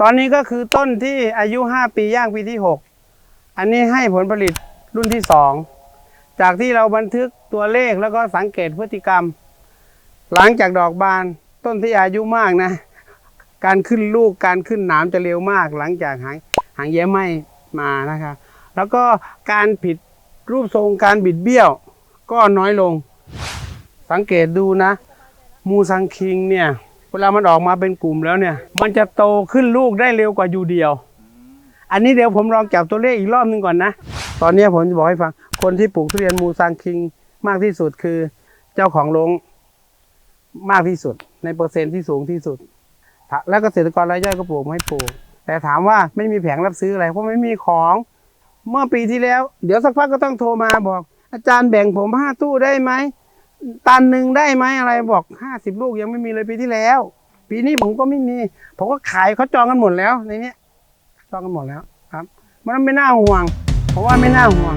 ตอนนี้ก็คือต้นที่อายุ 5 ปีย่างปีที่ 6 อันนี้ให้ผลผลิตรุ่นที่ 2 จากที่เราบันทึกตัวเลขแล้วก็สังเกตพฤติกรรม หลังจากดอกบานต้นที่อายุมากนะ การขึ้นลูกการขึ้นหนามจะเร็วมาก หลังจากหางหางแย้ไหมมานะครับ แล้วก็การผิดรูปทรงการบิดเบี้ยวก็น้อยลง สังเกตดูนะ มูซังคิงเนี่ย เวลามันออกมาเป็นกลุ่มแล้วเนี่ย มันจะโตขึ้นลูกได้เร็วกว่าอยู่เดียว อันนี้เดี๋ยวผมลองจับตัวเลขอีกรอบหนึงก่อนนะ ตอนนี้ผมจะบอกให้ฟัง คนที่ปลูกทุเรียนมูซังคิงมากที่สุดคือเจ้าของโรงมากที่สุด ในเปอร์เซ็นต์ที่สูงที่สุด แล้วเกษตรกรรายย่อยก็ปลูกไม่ปลูก แต่ถามว่าไม่มีแผงรับซื้ออะไรเพราะไม่มีของ เมื่อปีที่แล้ว เดี๋ยวสักพักก็ต้องโทรมาบอก อาจารย์แบ่งผมห้าตู้ได้ไหม ตันหนึ่งได้ไหมอะไรบอกห้าสิบลูกยังไม่มีเลยปีที่แล้ว ปีนี้ผมก็ไม่มี ผมก็ขายเขาจองกันหมดแล้วในนี้จองกันหมดแล้วครับ มันไม่น่าห่วง เพราะว่าไม่น่าห่วง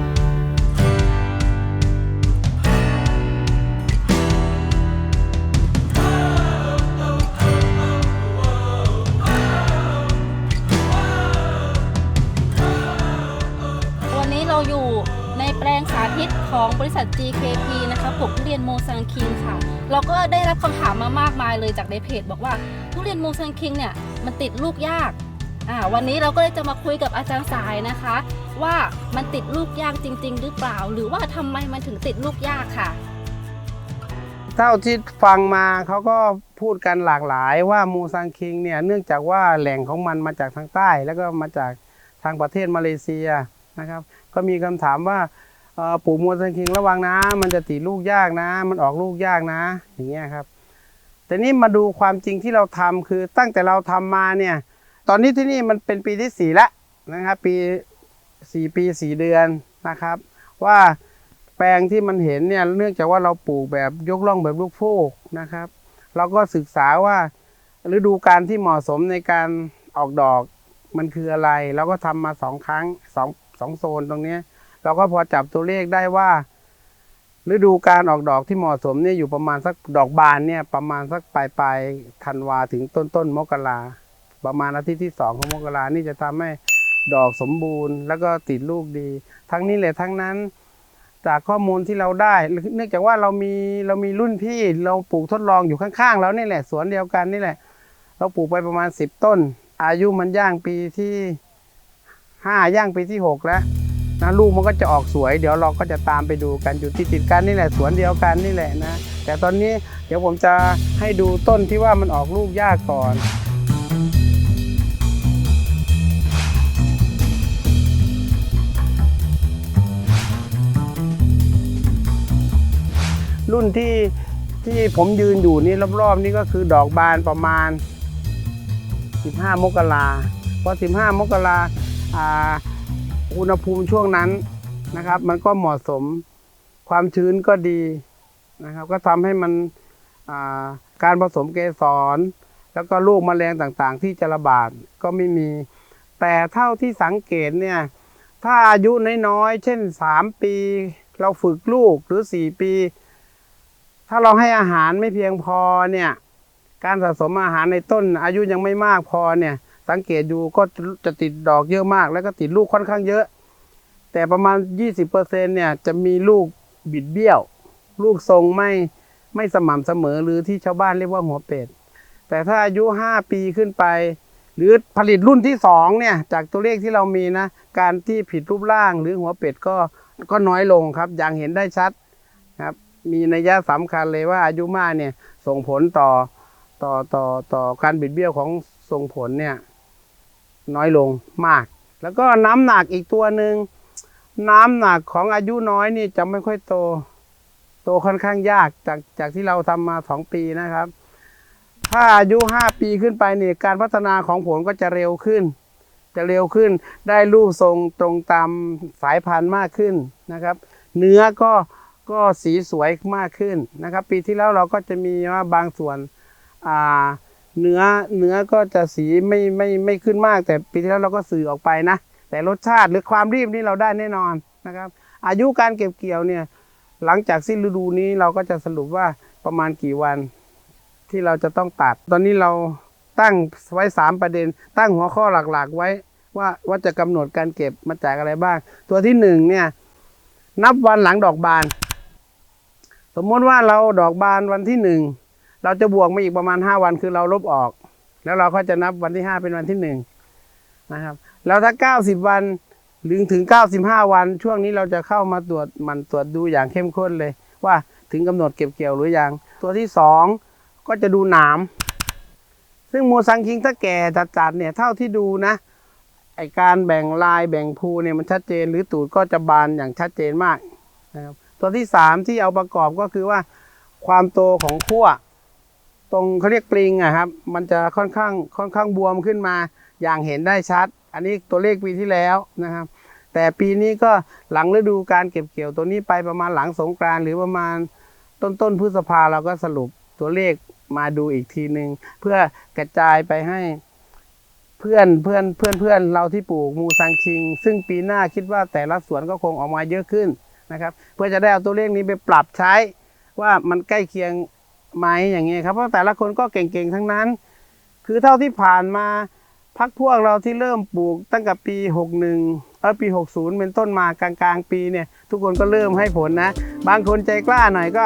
ของบริษัท GKP นะคะปลูกทุเรียนโมซังคิงค่ะ เราก็ได้รับคำถามมามากมายเลยจากในเพจ บอกว่าทุเรียนโมซังคิงเนี่ยมันติดลูกยากอ่าวันนี้เราก็เลยจะมาคุยกับอาจารย์สายนะคะ ว่ามันติดลูกยากจริง ๆ หรือเปล่า หรือว่าทำไมมันถึงติดลูกยากค่ะ เท่าที่ฟังมาเขาก็พูดกันหลากหลายว่ามูซังคิงเนี่ยเนื่องจากว่าแหล่งของมันมาจากทางใต้ แล้วก็มาจากทางประเทศมาเลเซียนะครับ ก็มีคำถามว่า ปลูกมูซังคิงระวังนะ มันจะติดลูกยากนะ มันออกลูกยากนะ อย่างเงี้ยครับ แต่นี่มาดูความจริงที่เราทำคือตั้งแต่เราทำมาเนี่ย ตอนนี้ที่นี่มันเป็นปีที่สี่แล้วนะครับ ปีสี่ปีสี่เดือนนะครับ ว่าแปลงที่มันเห็นเนี่ยเนื่องจากว่าเราปลูกแบบยกล่องแบบลูกโฟกนะครับ เราก็ศึกษาว่าฤดูการที่เหมาะสมในการออกดอกมันคืออะไร เราก็ทำมาสองครั้งสองสองโซนตรงเนี้ย เราก็พอจับตัวเลขได้ว่า ฤดูการออกดอกที่เหมาะสมเนี่ยอยู่ประมาณสักดอกบานเนี่ยประมาณสักปลายปลายธันวาถึงต้นต้นมกราประมาณอาทิตย์ที่สองของมกรานี่จะทำให้ดอกสมบูรณ์ แล้วก็ติดลูกดี ทั้งนี้แหละทั้งนั้นจากข้อมูลที่เราได้ เนื่องจากว่าเรามีเรามีรุ่นพี่เราปลูกทดลองอยู่ข้างๆแล้วนี่แหละสวนเดียวกันนี่แหละ เราปลูกไปประมาณสิบต้น อายุมันย่างปีที่ห้าย่างปีที่หกแล้ว นะลูกมันก็จะออกสวย เดี๋ยวเราก็จะตามไปดูกันอยู่ที่ติดกันนี่แหละสวนเดียวกันนี่แหละนะ แต่ตอนนี้เดี๋ยวผมจะให้ดูต้นที่ว่ามันออกลูกยากก่อนรุ่นที่ที่ผมยืนอยู่นี่รอบๆนี่ก็คือดอกบานประมาณ 15 มกราพอ15 มกราอ่า อุณหภูมิช่วงนั้นนะครับ มันก็เหมาะสมความชื้นก็ดีนะครับ ก็ทำให้มันาการผสมเกสร แล้วก็ลูกแมลงต่างๆ ที่จะระบาดก็ไม่มี แต่เท่าที่สังเกตเนี่ยถ้าอายุน้อยๆ เช่น 3 ปี เราฝึกลูกหรือ 4 ปี ถ้าเราให้อาหารไม่เพียงพอเนี่ย การสะสมอาหารในต้นอายุยังไม่มากพอเนี่ย สังเกตดูก็จะติดดอกเยอะมาก แล้วก็ติดลูกค่อนข้างเยอะ แต่ประมาณ 20%เนี่ยจะมีลูกบิดเบี้ยว ลูกทรงไม่ไม่สม่ำเสมอหรือที่ชาวบ้านเรียกว่าหัวเป็ด แต่ถ้าอายุ 5 ปีขึ้นไป หรือผลิตรุ่นที่2เนี่ยจากตัวเลขที่เรามีนะ การที่ผิดรูปร่างหรือหัวเป็ดก็ก็น้อยลงครับ อย่างเห็นได้ชัดครับมีนัยยะสำคัญเลยว่าอายุมากเนี่ยส่งผลต่อต่อต่อต่อการบิดเบี้ยวของส่งผลเนี่ย น้อยลงมาก แล้วก็น้ำหนักอีกตัวหนึ่งน้ำหนักของอายุน้อยนี่จะไม่ค่อยโต โตค่อนข้างยากจากจากที่เราทำมาสองปีนะครับ ถ้าอายุห้าปีขึ้นไปเนี่ยการพัฒนาของผลก็จะเร็วขึ้น จะเร็วขึ้นได้รูปทรงตรงตามสายพันธุ์มากขึ้นนะครับ เนื้อก็ก็สีสวยมากขึ้นนะครับ ปีที่แล้วเราก็จะมีว่าบางส่วนอ่า เนื้อเนื้อก็จะสีไม่ไม่ไม่ขึ้นมาก แต่ปีที่แล้วเราก็สื่อออกไปนะ แต่รสชาติหรือความรีบนี่เราได้แน่นอนนะครับ อายุการเก็บเกี่ยวเนี่ยหลังจากสิ้นฤดูนี้เราก็จะสรุปว่าประมาณกี่วันที่เราจะต้องตัด ตอนนี้เราตั้งไว้ 3 ประเด็น ตั้งหัวข้อหลักๆ ไว้ว่าว่าจะกำหนดการเก็บมาจากอะไรบ้าง ตัวที่หนึ่งเนี่ยนับวันหลังดอกบาน สมมติว่าเราดอกบานวันที่หนึ่ง เราจะบวกมาอีกประมาณ 5 วันคือเราลบออก แล้วเราก็จะนับวันที่ 5 เป็นวันที่หนึ่งนะครับแล้วถ้า 90 วันหรือถึง 95 วัน ช่วงนี้เราจะเข้ามาตรวจมันตรวจดูอย่างเข้มข้นเลย ว่าถึงกำหนดเก็บเกี่ยวหรือยัง ตัวที่สองก็จะดูหนาม ซึ่งมูซังคิงถ้าแก่จัดๆเนี่ยเท่าที่ดูนะไอการแบ่งลายแบ่งภูเนี่ยมันชัดเจน หรือตูดก็จะบานอย่างชัดเจนมากนะครับตัวที่สามที่เอาประกอบก็คือว่าความโตของขั้ว ตรงเขาเรียกปลิงอะครับ มันจะค่อนข้างค่อนข้างบวมขึ้นมาอย่างเห็นได้ชัด อันนี้ตัวเลขปีที่แล้วนะครับ แต่ปีนี้ก็หลังฤดูการเก็บเกี่ยวตัวนี้ไปประมาณหลังสงกรานหรือประมาณต้นต้นพฤษภาเราก็สรุปตัวเลขมาดูอีกทีหนึ่งเพื่อกระจายไปให้เพื่อนเพื่อนเพื่อนเพื่อนเราที่ปลูกมูซังคิง ซึ่งปีหน้าคิดว่าแต่ละสวนก็คงออกมาเยอะขึ้นนะครับ เพื่อจะได้เอาตัวเลขนี้ไปปรับใช้ว่ามันใกล้เคียง ไหมอย่างเงี้ยครับเพราะแต่ละคนก็เก่งๆทั้งนั้น คือเท่าที่ผ่านมาพักพวกเราที่เริ่มปลูกตั้งแต่ปี 61เออปี 60 เป็นต้นมากลางๆ ปีเนี่ยทุกคนก็เริ่มให้ผลนะ บางคนใจกล้าหน่อยก็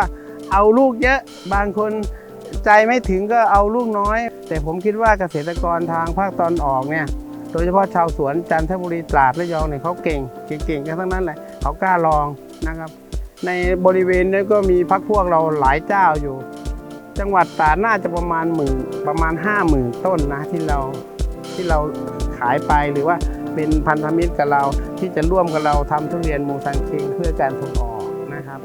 เอาลูกเยอะ บางคนใจไม่ถึงก็เอาลูกน้อย แต่ผมคิดว่าเกษตรกรทางภาคตอนออกเนี่ยโดยเฉพาะชาวสวนจันทบุรีตราดระยองเนี่ยเขาเก่งเก่งๆกันทั้งนั้นแหละเขากล้าลองนะครับ ในบริเวณนี้ก็มีพักพวกเราหลายเจ้าอยู่ จังหวัดตราดน่าจะประมาณหมื่นประมาณห้าหมื่นต้นนะที่เราที่เราขายไปหรือว่าเป็นพันธมิตรกับเราที่จะร่วมกับเราทำทุเรียนมูซังคิงเพื่อการส่งออกนะครับ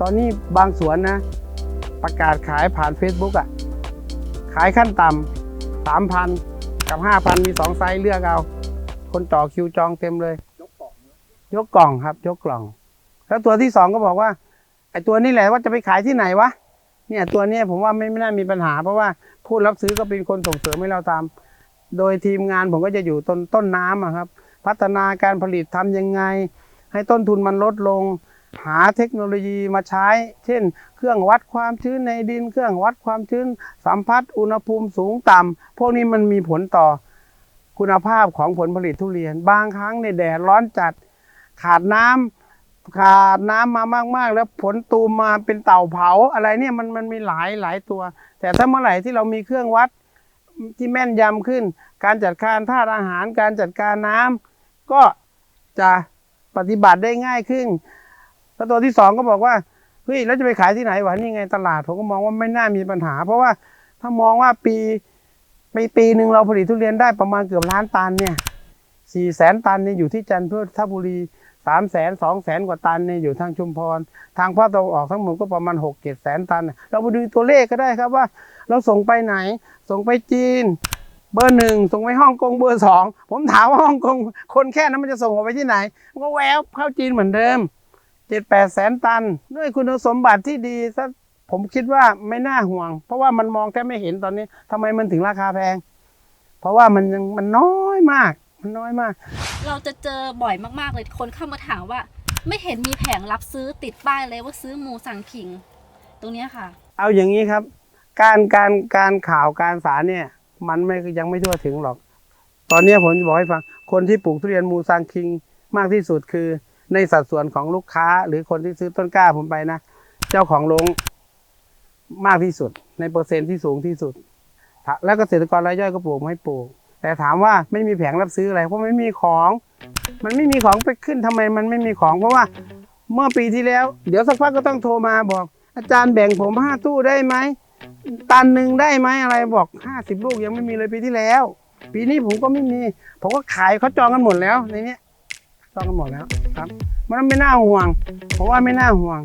ตอนนี้บางสวนนะ ประกาศขายผ่าน Facebook อะ ขายขั้นต่ำสามพันกับห้าพันมีสองไซส์เลือกเอา คนต่อคิวจองเต็มเลย ยกกล่องยกกล่องครับ ยกกล่อง แล้วตัวที่สองก็บอกว่า ไอ้ตัวนี้แหละว่าจะไปขายที่ไหนวะเนี่ยตัวนี้ผมว่าไม่ไม่น่ามีปัญหา เพราะว่าผู้รับซื้อก็เป็นคนส่งเสริมให้เราทำโดยทีมงานผมก็จะอยู่ต้นต้นน้ำครับ พัฒนาการผลิตทำยังไง ให้ต้นทุนมันลดลง หาเทคโนโลยีมาใช้ เช่น เครื่องวัดความชื้นในดิน เครื่องวัดความชื้น สัมผัสอุณหภูมิสูงต่ำพวกนี้มันมีผลต่อคุณภาพของผลผลิตทุเรียน บางครั้งในแดดร้อนจัด ขาดน้ำขาดน้ำมามากๆ แล้วผลตูมมาเป็นเต่าเผาอะไรเนี่ยมันมันมีหลายหลายตัว แต่ถ้าเมื่อไหร่ที่เรามีเครื่องวัดที่แม่นยำขึ้น การจัดการธาตุอาหาร การจัดการน้ำก็จะปฏิบัติได้ง่ายขึ้น แล้วตัวที่สองก็บอกว่าเฮ้ยแล้วจะไปขายที่ไหนวะนี่ไงตลาดผมก็มองว่าไม่น่ามีปัญหา เพราะว่าถ้ามองว่าปีปีปีหนึ่งเราผลิตทุเรียนได้ประมาณเกือบล้านตันเนี่ยสี่แสนตันเนี่ยอยู่ที่จันทบุรีสามแสนสองแสนกว่าตันเนี่ยอยู่ทางชุมพร ทางภาคตะวันออกทั้งหมดก็ประมาณหกเจ็ดแสนตัน เราไปดูตัวเลขก็ได้ครับว่า เราส่งไปไหน ส่งไปจีน เบอร์หนึ่งส่งไปฮ่องกงเบอร์สองผมถามว่าฮ่องกงคนแค่นั้นมันจะส่งออกไปที่ไหน มันก็แววเข้าจีนเหมือนเดิม จ็ดแปดแสนตัน ด้วยคุณสมบัติที่ดีซะผมคิดว่าไม่น่าห่วง เพราะว่ามันมองแทบไม่เห็นตอนนี้ทำไมมันถึงราคาแพง เพราะว่ามันยังมันน้อยมาก มันน้อยมาก เราจะเจอบ่อยมากๆเลยคนเข้ามาถามว่า ไม่เห็นมีแผงรับซื้อติดป้ายเลยว่าซื้อมูสังคิง ตรงเนี้ยค่ะ เอาอย่างนี้ครับ การการการข่าวการสารเนี่ย มันไม่ยังไม่ทั่วถึงหรอก ตอนนี้ผมจะบอกให้ฟังคนที่ปลูกทุเรียนมูซังคิงมากที่สุดคือ ในสัดส่วนของลูกค้า หรือคนที่ซื้อต้นกล้าผมไปนะ เจ้าของโรงมากที่สุด ในเปอร์เซ็นต์ที่สูงที่สุด แล้วเกษตรกรรายย่อยก็ปลูกไม่ปลูก แต่ถามว่าไม่มีแผงรับซื้ออะไรเพราะไม่มีของ มันไม่มีของไปขึ้นทำไมมันไม่มีของเพราะว่าเมื่อปีที่แล้ว เดี๋ยวสักพักก็ต้องโทรมาบอก อาจารย์แบ่งผมห้าตู้ได้ไหมตันหนึ่งได้ไหมอะไรบอกห้าสิบลูกยังไม่มีเลยปีที่แล้ว ปีนี้ผมก็ไม่มี ผมก็ขายเขาจองกันหมดแล้วในนี้ ซ่อมกันหมดแล้วครับ มันไม่น่าห่วง เพราะว่าไม่น่าห่วง